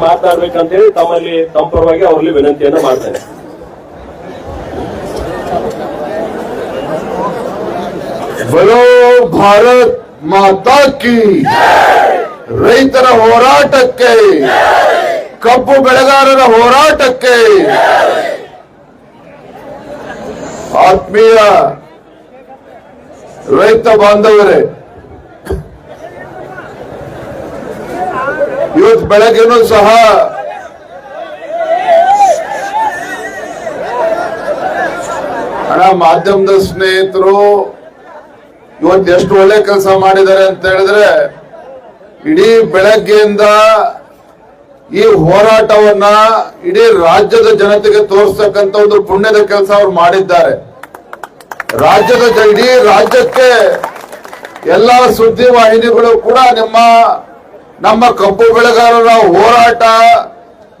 ಮಾತನಾಡ್ಬೇಕಂತ ಹೇಳಿ ತಮ್ಮಲ್ಲಿ ತಮ್ಮ ಪರವಾಗಿ ಅವರಲ್ಲಿ ವಿನಂತಿಯನ್ನ ಮಾಡ್ತೇನೆ ಬರೋ ಭಾರತ್ ಮಾತಾ ಕಿ ರೈತರ ಹೋರಾಟಕ್ಕೆ ಕಬ್ಬು ಬೆಳೆಗಾರರ ಹೋರಾಟಕ್ಕೆ ಆತ್ಮೀಯ ರೈತ ಬಾಂಧವರೇ ಇವತ್ತು ಬೆಳಗ್ಗೆನೂ ಸಹ ಮಾಧ್ಯಮದ ಸ್ನೇಹಿತರು ಇವತ್ತು ಎಷ್ಟು ಒಳ್ಳೆ ಕೆಲಸ ಮಾಡಿದ್ದಾರೆ ಅಂತ ಹೇಳಿದ್ರೆ, ಇಡೀ ಬೆಳಗ್ಗೆಯಿಂದ ಈ ಹೋರಾಟವನ್ನ ಇಡೀ ರಾಜ್ಯದ ಜನತೆಗೆ ತೋರಿಸ್ತಕ್ಕಂತ ಒಂದು ಪುಣ್ಯದ ಕೆಲಸ ಅವ್ರು ಮಾಡಿದ್ದಾರೆ. ರಾಜ್ಯದ ಇಡೀ ರಾಜ್ಯಕ್ಕೆ ಎಲ್ಲಾ ಸುದ್ದಿ ವಾಹಿನಿಗಳು ಕೂಡ ನಿಮ್ಮ ನಮ್ಮ ಕಬ್ಬು ಬೆಳೆಗಾರರ ಹೋರಾಟ,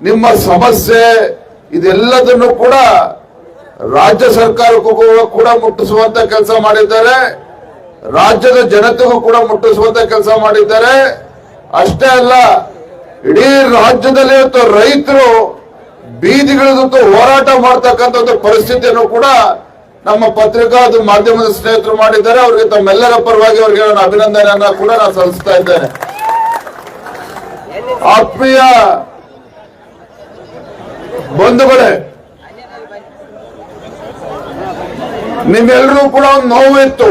ನಿಮ್ಮ ಸಮಸ್ಯೆ, ಇದೆಲ್ಲದನ್ನು ಕೂಡ ರಾಜ್ಯ ಸರ್ಕಾರಕ್ಕೂ ಕೂಡ- ಮುಟ್ಟಿಸುವಂತ ಕೆಲಸ ಮಾಡಿದ್ದಾರೆ. ರಾಜ್ಯದ ಜನತೆಗೂ ಕೂಡ ಮುಟ್ಟಿಸುವಂತ ಕೆಲಸ ಮಾಡಿದ್ದಾರೆ. ಅಷ್ಟೇ ಅಲ್ಲ, ಇಡೀ ರಾಜ್ಯದಲ್ಲಿ ಇವತ್ತು ರೈತರು ಬೀದಿಗಳಿಗಂತೂ ಹೋರಾಟ ಮಾಡ್ತಕ್ಕಂಥ ಒಂದು ಪರಿಸ್ಥಿತಿಯನ್ನು ಕೂಡ ನಮ್ಮ ಪತ್ರಿಕಾ ಮಾಧ್ಯಮದ ಸ್ನೇಹಿತರು ಮಾಡಿದ್ದಾರೆ. ಅವರಿಗೆ ತಮ್ಮೆಲ್ಲರ ಪರವಾಗಿ ಅವರಿಗೆ ನಾನು ಅಭಿನಂದನೆಯನ್ನ ಕೂಡ ನಾನು ಸಲ್ಲಿಸ್ತಾ ಇದ್ದೇನೆ. ಆತ್ಮೀಯ ಬಂಧುಗಳೇ ನಿಮ್ಮೆಲ್ಲರೂ ಕೂಡ ಒಂದು ಇತ್ತು.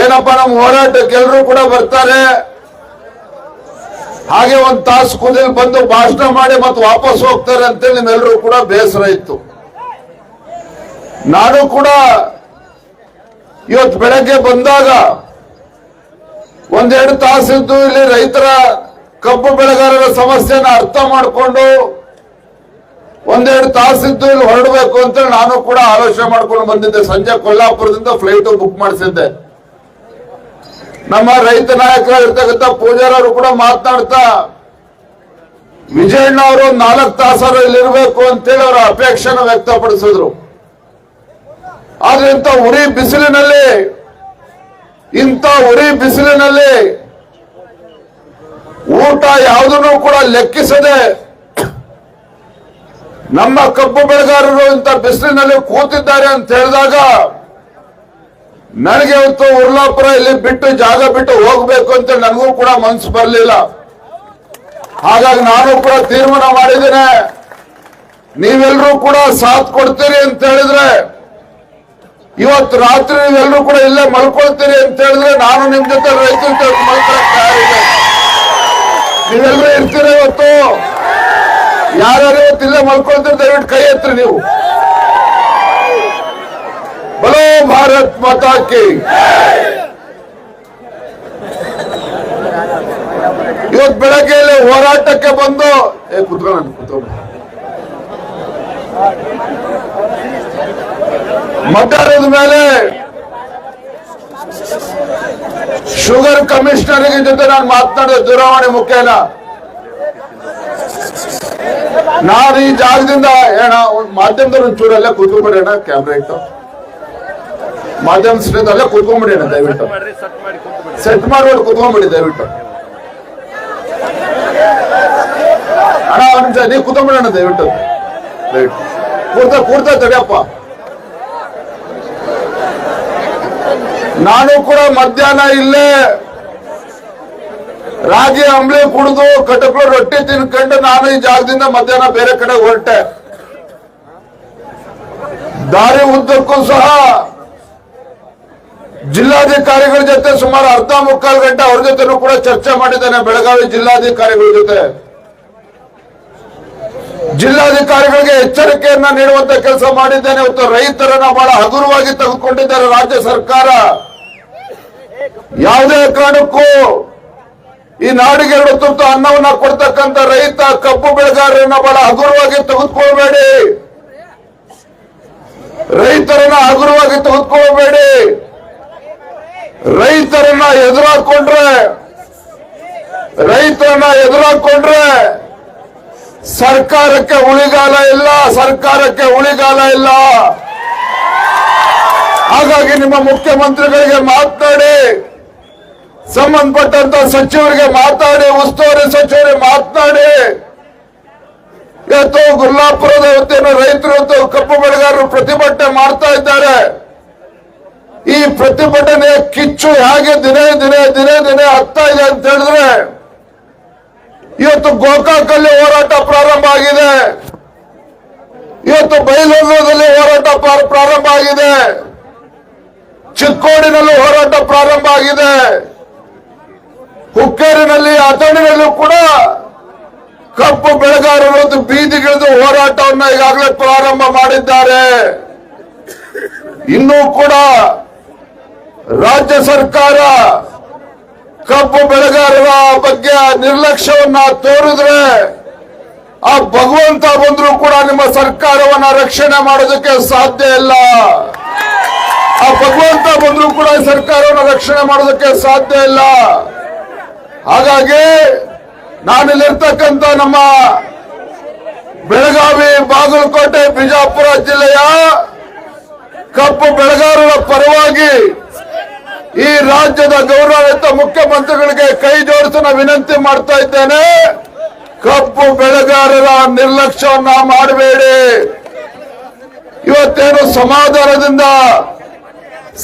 ಏನಪ್ಪ, ನಮ್ಮ ಹೋರಾಟಕ್ಕೆ ಎಲ್ಲರೂ ಕೂಡ ಬರ್ತಾರೆ. ಹಾಗೆ ಒಂದ್ ತಾಸು ಕುದಿಲ್ ಬಂದು ಭಾಷಣ ಮಾಡಿ ಮತ್ತೆ ವಾಪಸ್ ಹೋಗ್ತಾರೆ ಅಂತೇಳಿ ನಿಮ್ಮೆಲ್ಲರೂ ಕೂಡ ಬೇಸರ ಇತ್ತು. ನಾನು ಕೂಡ ಇವತ್ತು ಬೆಳಗ್ಗೆ ಬಂದಾಗ ಒಂದೆರಡು ತಾಸಿದ್ದು ಇಲ್ಲಿ ರೈತರ ಕಬ್ಬು ಬೆಳೆಗಾರರ ಸಮಸ್ಯೆನ ಅರ್ಥ ಮಾಡಿಕೊಂಡು ಒಂದೆರಡು ತಾಸಿದ್ದು ಇಲ್ಲಿ ಹೊರಡಬೇಕು ಅಂತ ನಾನು ಕೂಡ ಆಲೋಚನೆ ಮಾಡ್ಕೊಂಡು ಬಂದಿದ್ದೆ. ಸಂಜೆ ಕೊಲ್ಲಾಪುರದಿಂದ ಫ್ಲೈಟ್ ಬುಕ್ ಮಾಡಿಸಿದ್ದೆ. ನಮ್ಮ ರೈತ ನಾಯಕರಾಗಿರ್ತಕ್ಕಂಥ ಪೂಜಾರವರು ಕೂಡ ಮಾತನಾಡ್ತಾ, ವಿಜಯಣ್ಣ ಅವರು ನಾಲ್ಕು ತಾಸಾರು ಇಲ್ಲಿ ಇರಬೇಕು ಅಂತೇಳಿ ಅವರ ಅಪೇಕ್ಷೆನ ವ್ಯಕ್ತಪಡಿಸಿದ್ರು. ಆದ್ರಿಂದ ಉರಿ ಬಿಸಿಲಿನಲ್ಲಿ ಇಂಥ ಉರಿ ಬಿಸಿಲಿನಲ್ಲಿ ಊಟ ಯಾವುದನ್ನು ಕೂಡ ಲೆಕ್ಕಿಸದೆ ನಮ್ಮ ಕಬ್ಬು ಬೆಳೆಗಾರರು ಇಂಥ ಬಿಸಿಲಿನಲ್ಲಿ ಕೂತಿದ್ದಾರೆ ಅಂತ ಹೇಳಿದಾಗ ನನಗೆ ಇವತ್ತು ಉರ್ಲಾಪುರ ಇಲ್ಲಿ ಬಿಟ್ಟು ಜಾಗ ಬಿಟ್ಟು ಹೋಗ್ಬೇಕು ಅಂತ ನನಗೂ ಕೂಡ ಮನ್ಸು ಬರಲಿಲ್ಲ. ಹಾಗಾಗಿ ನಾನು ಕೂಡ ತೀರ್ಮಾನ ಮಾಡಿದ್ದೇನೆ. ನೀವೆಲ್ಲರೂ ಕೂಡ ಸಾಥ್ ಕೊಡ್ತೀರಿ ಅಂತ ಹೇಳಿದ್ರೆ ಇವತ್ತು ರಾತ್ರಿ ನೀವೆಲ್ಲರೂ ಕೂಡ ಇಲ್ಲೇ ಮಲ್ಕೊಳ್ತೀರಿ ಅಂತ ಹೇಳಿದ್ರೆ ನಾನು ನಿಮ್ ಜೊತೆ ರೈತರ ಜೊತೆ ನೀವೆಲ್ಲರೂ ಇರ್ತೀರಿ ಇವತ್ತು? ಯಾರ್ಯಾರು ಇವತ್ತು ಇಲ್ಲೇ ಮಲ್ಕೊಳ್ತೀರಿ ದಯವಿಟ್ಟು ಕೈ ಎತ್ತಿರಿ ನೀವು. ಬಲೋ ಭಾರತ್ ಮಾತಾಕಿ ಇವತ್ ಇವತ್ತು ಬೆಳಗ್ಗೆ ಹೋರಾಟಕ್ಕೆ ಬಂದು, ಏ ಕುತ್ಕೊಂಡು ಕುತ್ಕೊಳ್ಳ ಮಧ್ಯಾಹ್ನದ ಮೇಲೆ ಶುಗರ್ ಕಮಿಷನರ್ ಜೊತೆ ನಾನು ಮಾತನಾಡಿದೆ ದೂರವಾಣಿ ಮುಖೇನ, ನಾನು ಈ ಜಾಗದಿಂದ, ಏನ, ಮಾಧ್ಯಮದವ್ರು ಚೂರಲ್ಲೇ ಅಲ್ಲೇ ಕೂತ್ಕೊಂಡ್ಬಿಡಿ ಅಣ್ಣ ಕ್ಯಾಮ್ರಾ ಇಟ್ಟು. ಮಾಧ್ಯಮ ಸ್ನೇಹಿತ ಅಲ್ಲೇ ಕೂತ್ಕೊಂಡ್ಬಿಡಿ ಅಣ್ಣ, ದಯವಿಟ್ಟು. ಸೆಟ್ ಮಾಡ್ಬಿಟ್ಟು ಕೂತ್ಕೊಂಡ್ಬಿಡಿ ದಯವಿಟ್ಟು. ಅಣ್ಣ, ಒಂದ್ ನಿಮಿಷ, ನೀವು ದಯವಿಟ್ಟು. ದಯವಿಟ್ಟು. ಕೂರ್ತಾ ಕೂರ್ತಾ ತಡಿಯಪ್ಪ. ನಾನು ಕೂಡ ಮಧ್ಯಾಹ್ನ ಇಲ್ಲೇ ರಾಗಿ ಅಂಬ್ಲಿ ಕುಡಿದು ಕಟಕ್ಳು ರೊಟ್ಟಿ ತಿನ್ಕೊಂಡು ನಾನು ಈ ಜಾಗದಿಂದ ಮಧ್ಯಾಹ್ನ ಬೇರೆ ಕಡೆ ಹೊರಟೆ. ದಾರಿ ಉದ್ದಕ್ಕೂ ಸಹ ಜಿಲ್ಲಾಧಿಕಾರಿಗಳ ಜೊತೆ ಸುಮಾರು ಅರ್ಧ ಮುಕ್ಕಾಲು ಗಂಟೆ ಅವ್ರ ಜೊತೆನೂ ಕೂಡ ಚರ್ಚೆ ಮಾಡಿದ್ದೇನೆ ಬೆಳಗಾವಿ ಜಿಲ್ಲಾಧಿಕಾರಿಗಳ ಜೊತೆ. ಜಿಲ್ಲಾಧಿಕಾರಿಗಳಿಗೆ ಎಚ್ಚರಿಕೆಯನ್ನ ನೀಡುವಂತ ಕೆಲಸ ಮಾಡಿದ್ದೇನೆ. ಇವತ್ತು ರೈತರನ್ನ ಬಹಳ ಹಗುರವಾಗಿ ತೆಗೆದುಕೊಂಡಿದ್ದಾರೆ ರಾಜ್ಯ ಸರ್ಕಾರ. ಯಾವುದೇ ಕಾರಣಕ್ಕೂ ಈ ನಾಡಿಗೆ ಎರಡು ತುತ್ತು ಅನ್ನವನ್ನ ಕೊಡ್ತಕ್ಕಂತ ರೈತ ಕಬ್ಬು ಬೆಳೆಗಾರರನ್ನ ಬಹಳ ಹಗುರವಾಗಿ ತೆಗೆದುಕೊಳ್ಬೇಡಿ. ರೈತರನ್ನ ಹಗುರವಾಗಿ ತೆಗೆದುಕೊಳ್ಬೇಡಿ. ರೈತರನ್ನ ಎದುರಾಕೊಂಡ್ರೆ ರೈತರನ್ನ ಎದುರಾಕೊಂಡ್ರೆ ಸರ್ಕಾರಕ್ಕೆ ಉಳಿಗಾಲ ಇಲ್ಲ, ಸರ್ಕಾರಕ್ಕೆ ಉಳಿಗಾಲ ಇಲ್ಲ. ಹಾಗಾಗಿ ನಿಮ್ಮ ಮುಖ್ಯಮಂತ್ರಿಗಳಿಗೆ ಮಾತನಾಡಿ ಸಂಬಂಧಪಟ್ಟಂತ ಸಚಿವರಿಗೆ ಮಾತಾಡಿ, ಉಸ್ತುವಾರಿ ಸಚಿವರಿಗೆ ಮಾತನಾಡಿ. ಇವತ್ತು ಗುಲ್ಲಾಪುರದ ವತಿಯನ್ನು ರೈತರು ಕಬ್ಬು ಬೆಳೆಗಾರರು ಪ್ರತಿಭಟನೆ ಮಾಡ್ತಾ ಇದ್ದಾರೆ. ಈ ಪ್ರತಿಭಟನೆ ಕಿಚ್ಚು ಹೇಗೆ ದಿನೇ ದಿನೇ ದಿನೇ ದಿನೇ ಆಗ್ತಾ ಇದೆ ಅಂತ ಹೇಳಿದ್ರೆ, ಇವತ್ತು ಗೋಕಾಕಲ್ಲಿ ಹೋರಾಟ ಪ್ರಾರಂಭ ಆಗಿದೆ. ಇವತ್ತು ಬೈಲಹೊಂಗದಲ್ಲಿ ಹೋರಾಟ ಪ್ರಾ- ಪ್ರಾರಂಭ ಆಗಿದೆ. ಚಿಕ್ಕೋಡಿನಲ್ಲೂ ಹೋರಾಟ ಪ್ರಾರಂಭ ಆಗಿದೆ. ಹುಕ್ಕೇರಿನಲ್ಲಿ ಅಥಣಿನಲ್ಲೂ ಕೂಡ ಕಬ್ಬು ಬೆಳೆಗಾರರು ಬೀದಿಗಿಳಿದು ಹೋರಾಟವನ್ನ ಈಗಾಗಲೇ ಪ್ರಾರಂಭ ಮಾಡಿದ್ದಾರೆ. ಇನ್ನೂ ಕೂಡ ರಾಜ್ಯ ಸರ್ಕಾರ ಕಬ್ಬು ಬೆಳೆಗಾರರ ಬಗ್ಗೆ ನಿರ್ಲಕ್ಷ್ಯವನ್ನ ತೋರಿದ್ರೆ ಆ ಭಗವಂತ ಬಂದರೂ ಕೂಡ ನಿಮ್ಮ ಸರ್ಕಾರವನ್ನ ರಕ್ಷಣೆ ಮಾಡೋದಕ್ಕೆ ಸಾಧ್ಯ ಇಲ್ಲ. ಆ ಭಗವಂತ ಬಂದರೂ ಕೂಡ ಸರ್ಕಾರವನ್ನ ರಕ್ಷಣೆ ಮಾಡೋದಕ್ಕೆ ಸಾಧ್ಯ ಇಲ್ಲ. ಹಾಗಾಗಿ ನಾನಿಲ್ಲಿರ್ತಕ್ಕಂಥ ನಮ್ಮ ಬೆಳಗಾವಿ ಬಾಗಲಕೋಟೆ, ಬಿಜಾಪುರ ಜಿಲ್ಲೆಯ ಕಪ್ಪು ಬೆಳೆಗಾರರ ಪರವಾಗಿ ಈ ರಾಜ್ಯದ ಗೌರವಯುತ ಮುಖ್ಯಮಂತ್ರಿಗಳಿಗೆ ಕೈ ಜೋಡಿಸನ ವಿನಂತಿ ಮಾಡ್ತಾ ಇದ್ದೇನೆ. ಕಪ್ಪು ಬೆಳೆಗಾರರ ನಿರ್ಲಕ್ಷ್ಯವನ್ನ ಮಾಡಬೇಡಿ. ಇವತ್ತೇನು ಸಮಾಧಾನದಿಂದ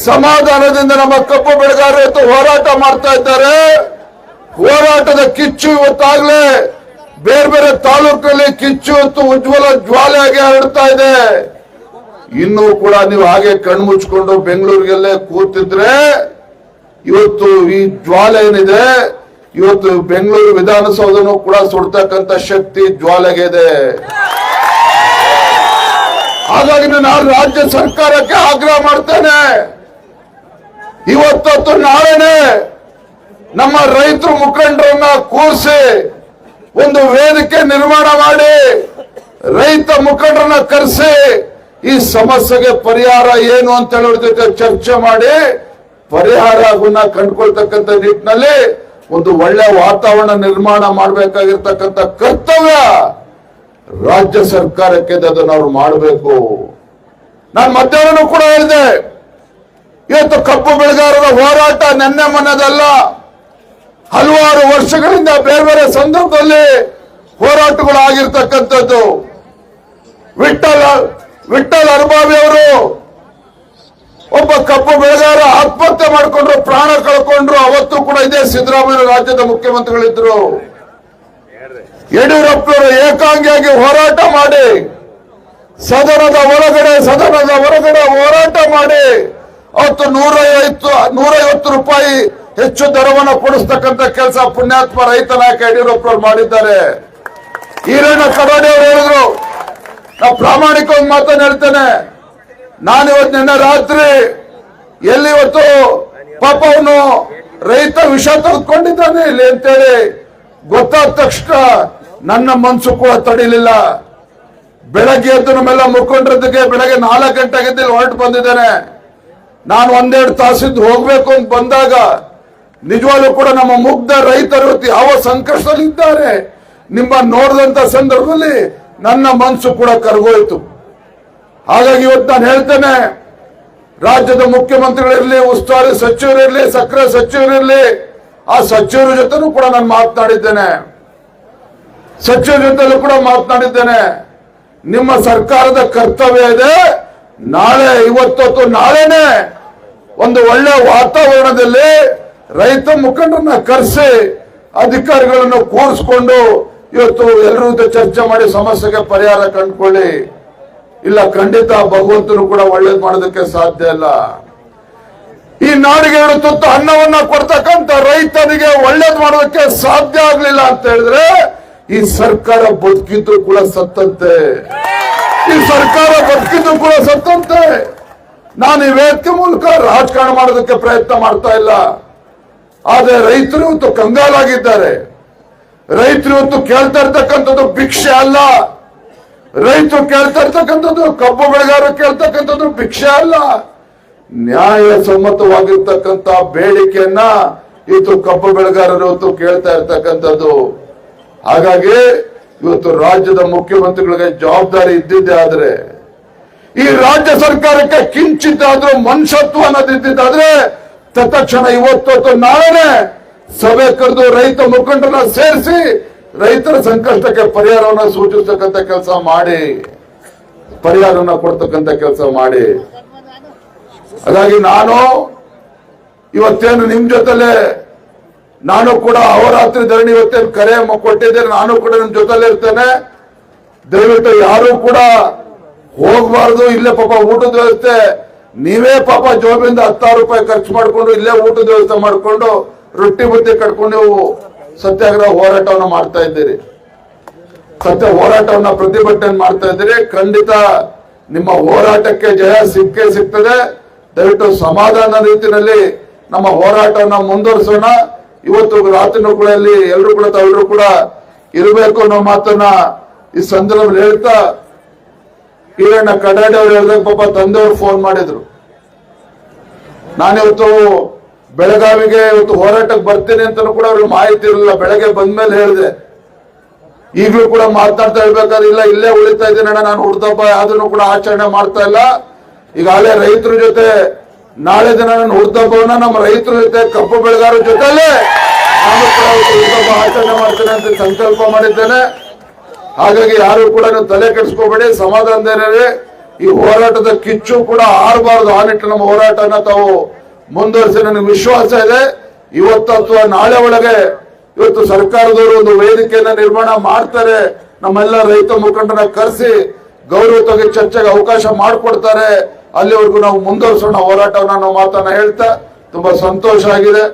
ಸಮಾಧಾನದಿಂದ ನಮ್ಮ ಕಪ್ಪು ಬೆಳೆಗಾರರು ಹೋರಾಟ ಮಾಡ್ತಾ ಇದ್ದಾರೆ. ಹೋರಾಟದ ಕಿಚ್ಚು ಇವತ್ತಾಗ್ಲೇ ಬೇರೆ ಬೇರೆ ತಾಲೂಕಲ್ಲಿ ಕಿಚ್ಚು ಇವತ್ತು ಉಜ್ವಲ ಜ್ವಾಲೆಯಾಗಿ ಹರಡ್ತಾ ಇದೆ. ಇನ್ನೂ ಕೂಡ ನೀವು ಹಾಗೆ ಕಣ್ಮುಚ್ಕೊಂಡು ಬೆಂಗಳೂರಿಗೆಲ್ಲೇ ಕೂತಿದ್ರೆ ಇವತ್ತು ಈ ಜ್ವಾಲೆ ಏನಿದೆ, ಇವತ್ತು ಬೆಂಗಳೂರು ವಿಧಾನಸೌಧನೂ ಕೂಡ ಸುಡ್ತಕ್ಕಂತ ಶಕ್ತಿ ಜ್ವಾಲೆಗೆ ಇದೆ. ಹಾಗಾಗಿ ನಾನು ರಾಜ್ಯ ಸರ್ಕಾರಕ್ಕೆ ಆಗ್ರಹ ಮಾಡ್ತೇನೆ. ಇವತ್ತು ನಾಳೆನೆ ನಮ್ಮ ರೈತರು ಮುಖಂಡರನ್ನ ಕೂರಿಸಿ ಒಂದು ವೇದಿಕೆ ನಿರ್ಮಾಣ ಮಾಡಿ ರೈತ ಮುಖಂಡರನ್ನ ಕರೆಸಿ ಈ ಸಮಸ್ಯೆಗೆ ಪರಿಹಾರ ಏನು ಅಂತ ಹೇಳೋದ್ರ ಜೊತೆ ಚರ್ಚೆ ಮಾಡಿ ಪರಿಹಾರವನ್ನ ಕಂಡುಕೊಳ್ತಕ್ಕಂಥ ನಿಟ್ಟಿನಲ್ಲಿ ಒಂದು ಒಳ್ಳೆ ವಾತಾವರಣ ನಿರ್ಮಾಣ ಮಾಡಬೇಕಾಗಿರ್ತಕ್ಕಂಥ ಕರ್ತವ್ಯ ರಾಜ್ಯ ಸರ್ಕಾರಕ್ಕೆ ಅದನ್ನ ಅವ್ರು ಮಾಡಬೇಕು. ನಾನು ಮಧ್ಯಾಹ್ನ ಕೂಡ ಹೇಳಿದೆ, ಇವತ್ತು ಕಬ್ಬು ಬೆಳೆಗಾರರ ಹೋರಾಟ ನೆನ್ನೆ ಮೊನ್ನೆದಲ್ಲ. ಹಲವಾರು ವರ್ಷಗಳಿಂದ ಬೇರೆ ಬೇರೆ ಸಂದರ್ಭದಲ್ಲಿ ಹೋರಾಟಗಳು ಆಗಿರ್ತಕ್ಕಂಥದ್ದು ವಿಠಲ್ ವಿಠಲ್ ಅರ್ಬಾವಿ ಅವರು ಒಬ್ಬ ಕಪ್ಪು ಬೆಳೆಗಾರ ಆತ್ಮಹತ್ಯೆ ಮಾಡಿಕೊಂಡ್ರು, ಪ್ರಾಣ ಕಳ್ಕೊಂಡ್ರು, ಅವತ್ತು ಕೂಡ ಇದೇ ಸಿದ್ದರಾಮಯ್ಯ ರಾಜ್ಯದ ಮುಖ್ಯಮಂತ್ರಿಗಳಿದ್ರು. ಯಡಿಯೂರಪ್ಪನವರು ಏಕಾಂಗಿಯಾಗಿ ಹೋರಾಟ ಮಾಡಿ, ಸದನದ ಹೊರಗಡೆ ಸದನದ ಹೊರಗಡೆ ಹೋರಾಟ ಮಾಡಿ, ಅವತ್ತು ನೂರೈವತ್ತು ನೂರೈವತ್ತು ರೂಪಾಯಿ ಹೆಚ್ಚು ದರವನ್ನು ಕೊಡಿಸ್ತಕ್ಕಂಥ ಕೆಲಸ ಪುಣ್ಯಾತ್ಮ ರೈತ ನಾಯಕ ಯಡಿಯೂರಪ್ಪನವರು ಮಾಡಿದ್ದಾರೆ. ಈರಣ್ಣ ಕಡಾಡಿ ಅವರು ಹೇಳಿದ್ರು. ನಾ ಪ್ರಾಮಾಣಿಕ ಒಂದು ಮಾತನ್ನ ಹೇಳ್ತೇನೆ. ನಾನು ಇವತ್ತು ನಿನ್ನೆ ರಾತ್ರಿ ಎಲ್ಲಿ ಇವತ್ತು ಪಾಪ ಅವನು ರೈತ ವಿಷ ತೆಗೆದುಕೊಂಡಿದ್ದಾನೆ ಇಲ್ಲಿ ಅಂತೇಳಿ ಗೊತ್ತಾದ ತಕ್ಷಣ ನನ್ನ ಮನ್ಸು ಕೂಡ ತಡಿಲಿಲ್ಲ. ಬೆಳಗ್ಗೆ ಎದ್ದು ನಮ್ಮೆಲ್ಲ ಮುಖಂಡರದಕ್ಕೆ ಬೆಳಗ್ಗೆ ನಾಲ್ಕು ಗಂಟೆಗೆ ಹೊರಟು ಬಂದಿದ್ದೇನೆ. ನಾನು ಒಂದೆರಡು ತಾಸಿದ್ದು ಹೋಗ್ಬೇಕು ಅಂತ ಬಂದಾಗ ನಿಜವಾಗ್ಲೂ ಕೂಡ ನಮ್ಮ ಮುಗ್ಧ ರೈತರು ಯಾವ ಸಂಕಷ್ಟದಲ್ಲಿದ್ದಾರೆ ನಿಮ್ಮ ನೋಡಿದಂತ ಸಂದರ್ಭದಲ್ಲಿ ನನ್ನ ಮನಸ್ಸು ಕೂಡ ಕರಗೋಯ್ತು. ಹಾಗಾಗಿ ಇವತ್ತು ನಾನು ಹೇಳ್ತೇನೆ, ರಾಜ್ಯದ ಮುಖ್ಯಮಂತ್ರಿಗಳಿರಲಿ, ಉಸ್ತುವಾರಿ ಸಚಿವರಿರಲಿ ಸಕ್ಕರೆ ಸಚಿವರಿರಲಿ, ಆ ಸಚಿವರ ಜೊತೆನೂ ಕೂಡ ನಾನು ಮಾತನಾಡಿದ್ದೇನೆ. ಸಚಿವರ ಜೊತೆಲೂ ಕೂಡ ಮಾತನಾಡಿದ್ದೇನೆ, ನಿಮ್ಮ ಸರ್ಕಾರದ ಕರ್ತವ್ಯ ಇದೆ, ನಾಳೆ ಇವತ್ತು ನಾಳೆನೆ ಒಂದು ಒಳ್ಳೆ ವಾತಾವರಣದಲ್ಲಿ ರೈತ ಮುಖಂಡರನ್ನ ಕರೆಸಿ ಅಧಿಕಾರಿಗಳನ್ನು ಕೂರಿಸ್ಕೊಂಡು ಇವತ್ತು ಎಲ್ಲರೂ ಚರ್ಚೆ ಮಾಡಿ ಸಮಸ್ಯೆಗೆ ಪರಿಹಾರ ಕಂಡುಕೊಳ್ಳಿ. ಇಲ್ಲ, ಖಂಡಿತ ಭಗವಂತನು ಕೂಡ ಒಳ್ಳೇದು ಮಾಡೋದಕ್ಕೆ ಸಾಧ್ಯ ಇಲ್ಲ. ಈ ನಾಡಿಗೆ ಎರಡು ತುತ್ತು ಅನ್ನವನ್ನ ಕೊಡ್ತಕ್ಕಂತ ರೈತನಿಗೆ ಒಳ್ಳೇದು ಮಾಡೋದಕ್ಕೆ ಸಾಧ್ಯ ಆಗ್ಲಿಲ್ಲ ಅಂತ ಹೇಳಿದ್ರೆ ಈ ಸರ್ಕಾರ ಬದುಕಿದ್ರು ಕೂಡ ಸತ್ತಂತೆ. ಈ ಸರ್ಕಾರ ಬದುಕಿದ್ರು ಕೂಡ ಸತ್ತಂತೆ. ನಾನು ಈ ವೇದಿಕೆ ಮೂಲಕ ರಾಜಕಾರಣ ಮಾಡೋದಕ್ಕೆ ಪ್ರಯತ್ನ ಮಾಡ್ತಾ ಇಲ್ಲ. ಆದ್ರೆ ರೈತರು ಇವತ್ತು ಕಂಗಾಲಾಗಿದ್ದಾರೆ. ರೈತರು ಇವತ್ತು ಕೇಳ್ತಾ ಇರ್ತಕ್ಕಂಥದ್ದು ಭಿಕ್ಷೆ ಅಲ್ಲ. ರೈತರು ಕೇಳ್ತಾ ಇರ್ತಕ್ಕಂಥದ್ದು ಕಬ್ಬು ಬೆಳೆಗಾರರು ಕೇಳ್ತಕ್ಕಂಥದ್ದು ಭಿಕ್ಷೆ ಅಲ್ಲ. ನ್ಯಾಯ ಸಮ್ಮತವಾಗಿರ್ತಕ್ಕಂಥ ಬೇಡಿಕೆಯನ್ನ ಇವತ್ತು ಕಬ್ಬು ಬೆಳೆಗಾರರು ಇವತ್ತು ಕೇಳ್ತಾ ಇರ್ತಕ್ಕಂಥದ್ದು. ಹಾಗಾಗಿ ಇವತ್ತು ರಾಜ್ಯದ ಮುಖ್ಯಮಂತ್ರಿಗಳಿಗೆ ಜವಾಬ್ದಾರಿ ಇದ್ದಿದ್ದೇ ಆದ್ರೆ, ಈ ರಾಜ್ಯ ಸರ್ಕಾರಕ್ಕೆ ಕಿಂಚಿತ್ತಾದ್ರೂ ಮನುಷ್ಯತ್ವ ಅನ್ನೋದಿದ್ದಾದ್ರೆ ತತ್ಕ್ಷಣ ಇವತ್ತೊತ್ತು ನಾಳೆನೆ ಸಭೆ ಕರೆದು ರೈತ ಮುಖಂಡರನ್ನ ಸೇರಿಸಿ ರೈತರ ಸಂಕಷ್ಟಕ್ಕೆ ಪರಿಹಾರವನ್ನ ಸೂಚಿಸ್ತಕ್ಕಂಥ ಕೆಲಸ ಮಾಡಿ, ಪರಿಹಾರವನ್ನ ಕೊಡ್ತಕ್ಕಂಥ ಕೆಲಸ ಮಾಡಿ. ಹಾಗಾಗಿ ನಾನು ಇವತ್ತೇನು ನಿಮ್ ಜೊತೆಲೆ ನಾನು ಕೂಡ ಅವರಾತ್ರಿ ಧರಣಿ ಇವತ್ತೇನು ಕರೆ ಕೊಟ್ಟಿದ್ದೇನೆ, ನಾನು ಕೂಡ ನಿಮ್ ಜೊತೆಲೇ ಇರ್ತೇನೆ. ದಯವಿಟ್ಟು ಯಾರು ಕೂಡ ಹೋಗ್ಬಾರ್ದು, ಇಲ್ಲೇ ಪಾಪ ಊಟದ ವ್ಯವಸ್ಥೆ ನೀವೇ ಪಾಪ ಜೋಬಿಂದ ಹತ್ತಾರು ರೂಪಾಯಿ ಖರ್ಚು ಮಾಡಿಕೊಂಡು ಇಲ್ಲೇ ಊಟದ ವ್ಯವಸ್ಥೆ ಮಾಡ್ಕೊಂಡು ರೊಟ್ಟಿ ಬುತ್ತಿ ಕಟ್ಕೊಂಡು ನೀವು ಸತ್ಯಾಗ್ರಹ ಹೋರಾಟವನ್ನು ಮಾಡ್ತಾ ಇದ್ದೀರಿ. ಸತ್ಯ ಹೋರಾಟವನ್ನ ಪ್ರತಿಭಟನೆ ಮಾಡ್ತಾ ಇದ್ದೀರಿ. ಖಂಡಿತ ನಿಮ್ಮ ಹೋರಾಟಕ್ಕೆ ಜಯ ಸಿಕ್ಕೇ ಸಿಗ್ತದೆ. ದಯವಿಟ್ಟು ಸಮಾಧಾನ ರೀತಿಯಲ್ಲಿ ನಮ್ಮ ಹೋರಾಟವನ್ನ ಮುಂದುವರಿಸೋಣ. ಇವತ್ತು ರಾತ್ರಿನೂ ಕೂಡ ಎಲ್ಲರೂ ಕೂಡ ತಾವೆಲ್ಲರೂ ಕೂಡ ಇರಬೇಕು ಅನ್ನೋ ಮಾತನ್ನ ಈ ಸಂದರ್ಭದಲ್ಲಿ ಹೇಳ್ತಾ ಈರಣ್ಣ ಕಡಾಡಿ ಅವ್ರು ಹೇಳಿದಾಗ ಪಾಪ ತಂದೆಯವ್ರು ಫೋನ್ ಮಾಡಿದ್ರು. ನಾನಿವತ್ತು ಬೆಳಗಾವಿಗೆ ಇವತ್ತು ಹೋರಾಟಕ್ಕೆ ಬರ್ತೀನಿ ಅಂತ ಕೂಡ ಅವ್ರಿಗೆ ಮಾಹಿತಿ ಇರಲಿಲ್ಲ. ಬೆಳಗ್ಗೆ ಬಂದ್ಮೇಲೆ ಹೇಳಿದೆ. ಈಗಲೂ ಕೂಡ ಮಾತಾಡ್ತಾ ಇರ್ಬೇಕಾದ್ರೆ ಇಲ್ಲ, ಇಲ್ಲೇ ಉಳಿತಾ ಅಣ್ಣ, ನಾನು ಹುಡ್ದಪ್ಪ ಯಾವ್ದನ್ನು ಕೂಡ ಆಚರಣೆ ಮಾಡ್ತಾ ಇಲ್ಲ. ಈಗ ಈಗಾಗಲೇ ರೈತರ ಜೊತೆ, ನಾಳೆ ದಿನ ನಾನು ಹುಡ್ದಬ್ಬವನ್ನ ನಮ್ಮ ರೈತರ ಜೊತೆ ಕಬ್ಬು ಬೆಳೆಗಾರರ ಜೊತೆಯಲ್ಲೇ ನಾನು ಕೂಡ ಆಚರಣೆ ಮಾಡ್ತೇನೆ ಅಂತ ಸಂಕಲ್ಪ ಮಾಡಿದ್ದೇನೆ. ಹಾಗಾಗಿ ಯಾರು ಕೂಡ ತಲೆ ಕೆಡಿಸ್ಕೋಬೇಡಿ. ಸಮಾಧಾನದೇನೆ ಈ ಹೋರಾಟದ ಕಿಚ್ಚು ಕೂಡ ಆರಬಾರದು. ಆ ನಮ್ಮ ಹೋರಾಟನ ತಾವು ಮುಂದುವರಿಸಿ ನನಗೆ ವಿಶ್ವಾಸ ಇದೆ. ಇವತ್ತು ಅಥವಾ ನಾಳೆ ಒಳಗೆ ಇವತ್ತು ಸರ್ಕಾರದವರು ಒಂದು ವೇದಿಕೆಯನ್ನ ನಿರ್ಮಾಣ ಮಾಡ್ತಾರೆ. ನಮ್ಮೆಲ್ಲ ರೈತ ಮುಖಂಡನ ಕರೆಸಿ ಗೌರವವಾಗಿ ಚರ್ಚೆಗೆ ಅವಕಾಶ ಮಾಡಿಕೊಡ್ತಾರೆ. ಅಲ್ಲಿವರೆಗೂ ನಾವು ಮುಂದುವರಿಸೋಣ ಹೋರಾಟವನ್ನ ನಾವು ಮಾತನ್ನ ಹೇಳ್ತಾ ತುಂಬಾ ಸಂತೋಷ ಆಗಿದೆ.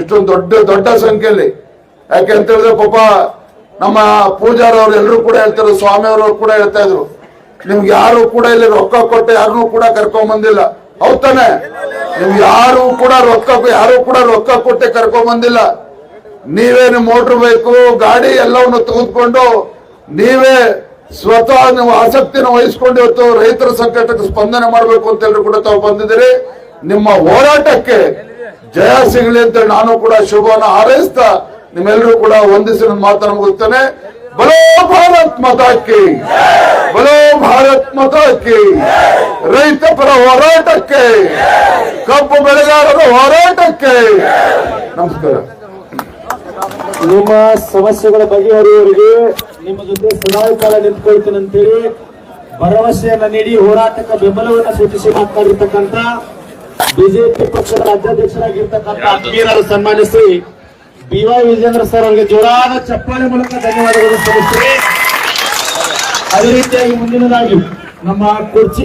ಇಷ್ಟೊಂದು ದೊಡ್ಡ ದೊಡ್ಡ ಸಂಖ್ಯೆಯಲ್ಲಿ. ಯಾಕೆ ಅಂತ ಹೇಳಿದ್ರೆ ಪಾಪ ನಮ್ಮ ಪೂಜಾರವ್ರು ಎಲ್ಲರೂ ಕೂಡ ಹೇಳ್ತಾರೆ ಸ್ವಾಮಿ ಅವರು ಕೂಡ ಹೇಳ್ತಾ ಇದ್ರು. ನಿಮ್ಗೆ ಯಾರು ಕೂಡ ಇಲ್ಲಿ ರೊಕ್ಕ ಕೊಟ್ಟೆ ಯಾರನ್ನೂ ಕೂಡ ಕರ್ಕೊಂಡ್ ಬಂದಿಲ್ಲ. ಹೌದ್ ತಾನೆ? ನಿಮ್ಗೆ ಯಾರು ಕೂಡ ರೊಕ್ಕ ಯಾರು ಕೂಡ ರೊಕ್ಕ ಕೊಟ್ಟೆ ಕರ್ಕೊಂಡ್ ಬಂದಿಲ್ಲ. ನೀವೇ ನಿಮ್ ಮೋಟ್ರ್ ಬೇಕು, ಗಾಡಿ ಎಲ್ಲವನ್ನು ತೆಗೆದುಕೊಂಡು ನೀವೇ ಸ್ವತಃ ನೀವು ಆಸಕ್ತಿನ ವಹಿಸ್ಕೊಂಡು ಇವತ್ತು ರೈತರ ಸಂಕಟಕ್ಕೆ ಸ್ಪಂದನೆ ಮಾಡಬೇಕು ಅಂತ ಎಲ್ಲರೂ ಕೂಡ ತಾವು ಬಂದಿದ್ದೀರಿ. ನಿಮ್ಮ ಹೋರಾಟಕ್ಕೆ ಜಯ ಸಿಗಲಿ ಅಂತ ನಾನು ಕೂಡ ಶುಭವನ್ನು ಹಾರೈಸ್ತಾ ನಿಮ್ಮೆಲ್ಲರೂ ಕೂಡ ವಂದಿಸಿ ನನ್ನ ಮಾತನ್ನು ಮುಗಿಸ್ತೇನೆ. ಬಲೋ ಭಾರತ್ ಮತಕ್ಕೆ ಬಲೋ ಭಾರತ್ ಮತಕ್ಕೆ ರೈತ ಪರ ಹೋರಾಟಕ್ಕೆ. ಕಬ್ಬು ಬೆಳೆಗಾರರ ಹೋರಾಟಕ್ಕೆ. ನಮಸ್ಕಾರ. ನಿಮ್ಮ ಸಮಸ್ಯೆಗಳ ಬಗೆಹರಿಯುವವರಿಗೆ ನಿಮ್ಮ ಜೊತೆ ಸದಾಕಾಲ ನಿಂತ್ಕೊಳ್ತೇನೆ ಅಂತೇಳಿ ಭರವಸೆಯನ್ನ ನೀಡಿ ಹೋರಾಟಕ್ಕೆ ಬೆಂಬಲವನ್ನ ಸೂಚಿಸಿ ಮಾತನಾಡಿರ್ತಕ್ಕಂಥ ಬಿಜೆಪಿ ಪಕ್ಷದ ರಾಜ್ಯಾಧ್ಯಕ್ಷರಾಗಿರ್ತಕ್ಕಂಥ ಅಮೀರರು ಸನ್ಮಾನಿಸಿ ಬಿ ವಿಜೇಂದ್ರ ಸರ್ ಅವರಿಗೆ ಜೋರಾದ ಚಪ್ಪಾಳೆ ಮೂಲಕ ಧನ್ಯವಾದಗಳು ಸಲ್ಲಿಸ್ತೀವಿ ಅದೇ ರೀತಿಯಾಗಿ ಮುಂದಿನದಾಗಿ ನಮ್ಮ ಕುರ್ಚಿ